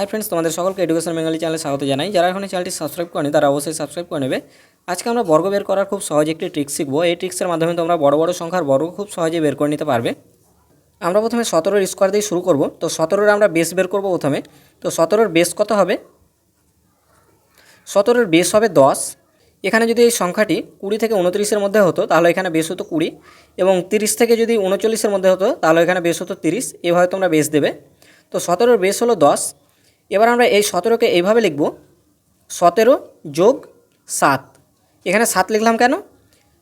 Hi friends তোমাদের সকলকে education Bengali চ্যানেলে স্বাগত জানাই। যারা এখন চ্যানেলটি সাবস্ক্রাইব করেনি, তারা অবশ্যই সাবস্ক্রাইব করে নেবে। আজকে আমরা বর্গ বের করার খুব সহজ একটি ট্রিক শিখব। এই ট্রিক্সের মাধ্যমে তোমরা বড় বড় সংখ্যার বর্গ খুব সহজে বের করে নিতে পারবে। আমরা প্রথমে সতেরোর স্কোয়ার দিয়ে শুরু করব। তো সতেরোর আমরা বেস বের করব প্রথমে। তো সতেরোর বেস কত হবে? সতেরোর বেস হবে দশ। এখানে যদি এই সংখ্যাটি কুড়ি থেকে উনত্রিশের মধ্যে হতো, তাহলে এখানে বেস হতো কুড়ি। এবং তিরিশ থেকে যদি উনচল্লিশের মধ্যে হতো, তাহলে এখানে বেস হতো তিরিশ। এভাবে তোমরা বেস দেবে। তো সতেরোর বেস হলো দশ। এবার আমরা এই সতেরোকে এইভাবে লিখব। সতেরো যোগ সাত। এখানে সাত লিখলাম কেন?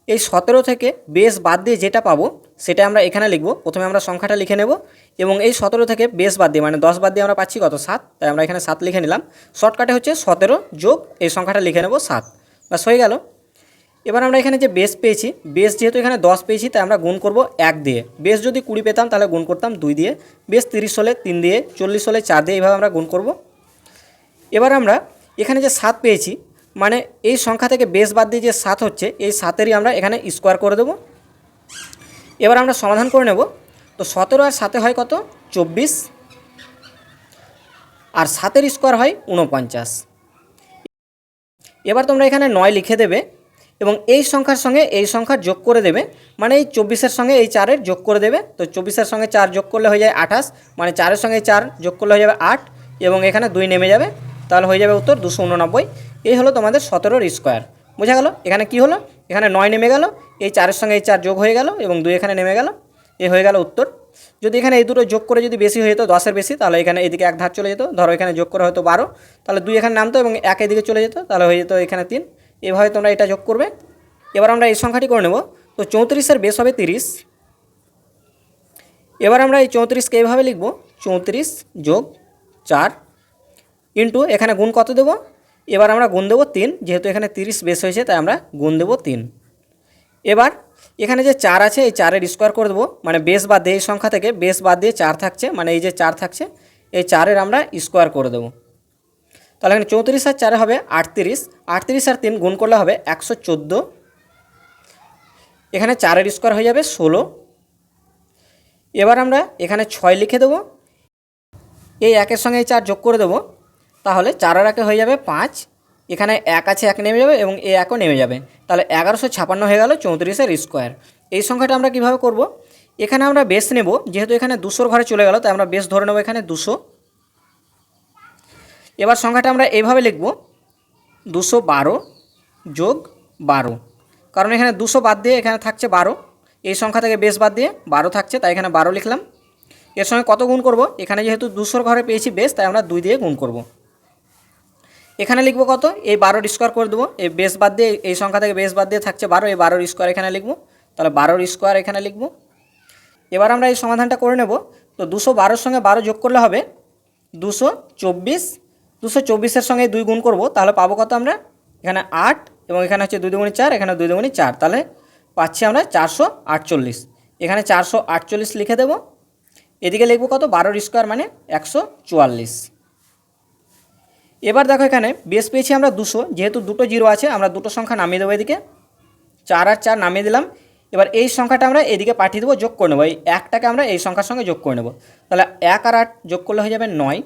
এই সতেরো থেকে বেস বাদ দিয়ে যেটা পাবো, সেটা আমরা এখানে লিখব। প্রথমে আমরা সংখ্যাটা লিখে নেব এবং এই সতেরো থেকে বেস বাদ দিয়ে মানে দশ বাদ দিয়ে আমরা পাচ্ছি কত? সাত। তাই আমরা এখানে সাত লিখে নিলাম। শর্টকাটে হচ্ছে সতেরো যোগ এই সংখ্যাটা লিখে নেব সাত। বাস হয়ে গেল। এবার আমরা এখানে যে বেস পেয়েছি বেস যেহেতু এখানে দশ পেয়েছি, তাই আমরা গুণ করব এক দিয়ে। বেস যদি কুড়ি পেতাম, তাহলে গুণ করতাম দুই দিয়ে। বেস তিরিশ হলে তিন দিয়ে, চল্লিশ হলে চার দিয়ে, এইভাবে আমরা গুণ করব। এবার আমরা এখানে যে সাত পেয়েছি মানে এই সংখ্যা থেকে বেস বাদ দিয়ে যে সাত হচ্ছে, এই সাতেরই আমরা এখানে স্কোয়ার করে দেবো। এবার আমরা সমাধান করে নেব। তো সতেরো আর সাতে হয় কত? চব্বিশ। আর সাতের স্কোয়ার হয় উনপঞ্চাশ এবার তোমরা এখানে নয় লিখে দেবে। এবং এই সংখ্যার সঙ্গে এই সংখ্যা যোগ করে দেবে মানে এই চব্বিশের সঙ্গে এই চারের যোগ করে দেবে। তো চব্বিশের সঙ্গে চার যোগ করলে হয়ে যায় আঠাশ মানে চারের সঙ্গে চার যোগ করলে হয়ে যাবে আট এবং এখানে দুই নেমে যাবে, তাহলে হয়ে যাবে উত্তর দুশো উননব্বই। এই হলো তোমাদের সতেরোর স্কোয়ার। বোঝা গেল? এখানে কি হলো? এখানে নয় নেমে গেল, এই চারের সঙ্গে এই চার যোগ হয়ে গেল এবং দুই এখানে নেমে গেল, এ হয়ে গেল উত্তর। যদি এখানে এই দুটো যোগ করে যদি বেশি হয়ে যেত, দশের বেশি, তাহলে এখানে এদিকে এক ধার চলে যেত, ধরো এখানে যোগ করে হয়তো বারো, তাহলে দুই এখানে নামতো এবং এক এদিকে চলে যেত, তাহলে হয়ে যেত এখানে তিন। এভাবে তোমরা এটা যোগ করবে। এবার আমরা এই সংখ্যাটি করে নেব। তো চৌত্রিশের বেশ হবে তিরিশ। এবার আমরা এই চৌত্রিশকে এইভাবে লিখব। চৌত্রিশ যোগ চার ইন্টু এখানে গুণ কত দেবো? এবার আমরা গুণ দেবো তিন, যেহেতু এখানে তিরিশ বেশ হয়েছে, তাই আমরা গুণ দেবো তিন। এবার এখানে যে চার আছে, এই চারের স্কোয়ার করে দেবো। মানে বেস বাদ দিয়ে এই সংখ্যা থেকে বেশ বাদ দিয়ে চার থাকছে মানে এই যে চার থাকছে, এই চারের আমরা স্কোয়ার করে দেবো। তাহলে এখানে চৌত্রিশ আর চারে হবে আটত্রিশ। আটত্রিশ আর তিন গুণ করলে হবে একশো চোদ্দ। এখানে চারের স্কোয়ার হয়ে যাবে ষোলো। এবার আমরা এখানে ছয় লিখে দেবো। এই একের সঙ্গে এই চার যোগ করে দেবো। তাহলে চার আর একে হয়ে যাবে পাঁচ। এখানে এক আছে, এক নেমে যাবে এবং এ একও নেমে যাবে। তাহলে এগারোশো ছাপান্ন হয়ে গেল চৌত্রিশের স্কোয়ার। এই সংখ্যাটা আমরা কীভাবে করব? এখানে আমরা বেস নেব। যেহেতু এখানে দুশোর ঘরে চলে গেল, তাই আমরা বেস ধরে নেব এখানে দুশো। এবার সংখ্যাটা আমরা এইভাবে লিখব। দুশো বারো যোগ বারো। কারণ এখানে দুশো বাদ দিয়ে এখানে থাকছে বারো। এই সংখ্যা থেকে বেশ বাদ দিয়ে বারো থাকছে, তাই এখানে বারো লিখলাম। এর সঙ্গে কত গুণ করব? এখানে যেহেতু দুশোর ঘরে পেয়েছি বেশ, তাই আমরা দুই দিয়ে গুণ করব। এখানে লিখব কত? এই বারোর স্কোয়ার করে দেবো। এই বেশ বাদ দিয়ে, এই সংখ্যা থেকে বেশ বাদ দিয়ে থাকছে বারো। এই বারোর স্কোয়ার এখানে লিখব। তাহলে বারোর স্কোয়ার এখানে লিখব। এবার আমরা এই সমাধানটা করে নেব। তো দুশো বারোর সঙ্গে বারো যোগ করলে হবে দুশো চব্বিশ দুশো চব্বিশের সঙ্গে দুই গুণ করব, তাহলে পাবো কত আমরা? এখানে আট এবং এখানে হচ্ছে দুই দুগুণি চার, এখানে দুই দুগুণি চার, তাহলে পাচ্ছি আমরা চারশো আটচল্লিশ। এখানে চারশো আটচল্লিশ লিখে দেবো। এদিকে লিখব কত? বারোর স্কোয়ার মানে একশো চুয়াল্লিশ। এবার দেখো এখানে, বেশ পেয়েছি আমরা দুশো, যেহেতু দুটো জিরো আছে, আমরা দুটো সংখ্যা নামিয়ে দেবো এদিকে। চার আর চার নামিয়ে দিলাম। এবার এই সংখ্যাটা আমরা এদিকে পাঠিয়ে দেবো, যোগ করে নেব। এই একটাকে আমরা এই সংখ্যার সঙ্গে যোগ করে নেব। তাহলে এক আর আট যোগ করলে হয়ে যাবে নয়।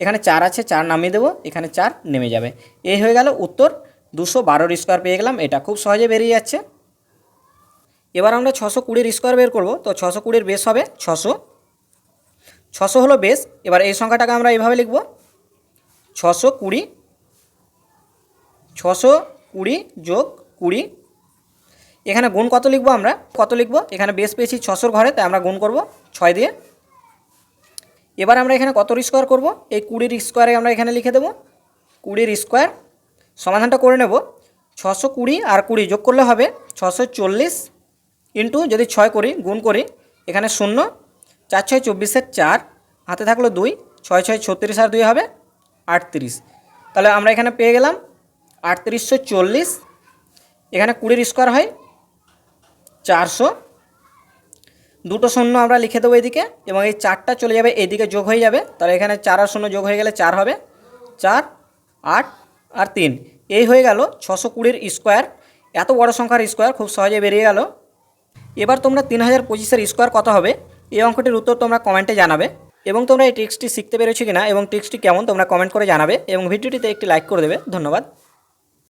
এখানে চার আছে, চার নামিয়ে দেবো, এখানে চার নেমে যাবে। এই হয়ে গেল উত্তর, দুশো বারোর স্কোয়ার পেয়ে গেলাম, এটা খুব সহজে বেরিয়ে যাচ্ছে। এবার আমরা ছশো কুড়ির স্কোয়ার বের করব, তো ছশো কুড়ির বেস হবে ছশো। ছশো হলো বেস এবার এই সংখ্যাটাকে আমরা এইভাবে লিখব। ছশো কুড়ি ছশো কুড়ি যোগ কুড়ি। এখানে গুণ কত লিখব আমরা? কত লিখব? এখানে বেস পেয়েছি ছশোর ঘরে, তাই আমরা গুণ করব ছয় দিয়ে। এবার আমরা এখানে কত স্কোয়ার করব? এই কুড়ির স্কোয়ারে আমরা এখানে লিখে দেবো। কুড়ির স্কোয়ার সমাধানটা করে নেব। ছশো কুড়ি আর কুড়ি যোগ করলে হবে ছশো চল্লিশ ইন্টু যদি ছয় করি, গুণ করি, এখানে শূন্য। চার ছয় চব্বিশের চার, হাতে থাকল দুই, ছয় ছয় ছত্রিশ আর দুই হবে আটত্রিশ। তাহলে আমরা এখানে পেয়ে গেলাম আটত্রিশশো চল্লিশ। এখানে কুড়ির স্কোয়ার হয় চারশো। দুটো শূন্য আমরা লিখে দেবো এদিকে এবং এই চারটা চলে যাবে, এদিকে যোগ হয়ে যাবে। তাহলে এখানে চার আর শূন্য যোগ হয়ে গেলে চার হবে। চার, আট আর তিন। এই হয়ে গেল ছশো কুড়ির স্কোয়ার। এত বড় সংখ্যার স্কোয়ার খুব সহজে বেরিয়ে গেল। এবার তোমরা তিন হাজার পঁচিশের স্কোয়ার কত হবে? এই অঙ্কটির উত্তর তোমরা কমেন্টে জানাবে। এবং তোমরা এই ট্রিক্সটি শিখতে পেরেছ কিনা এবং ট্রিক্সটি কেমন তোমরা কমেন্ট করে জানাবে। এবং ভিডিওটিতে একটি লাইক করে দেবে। ধন্যবাদ।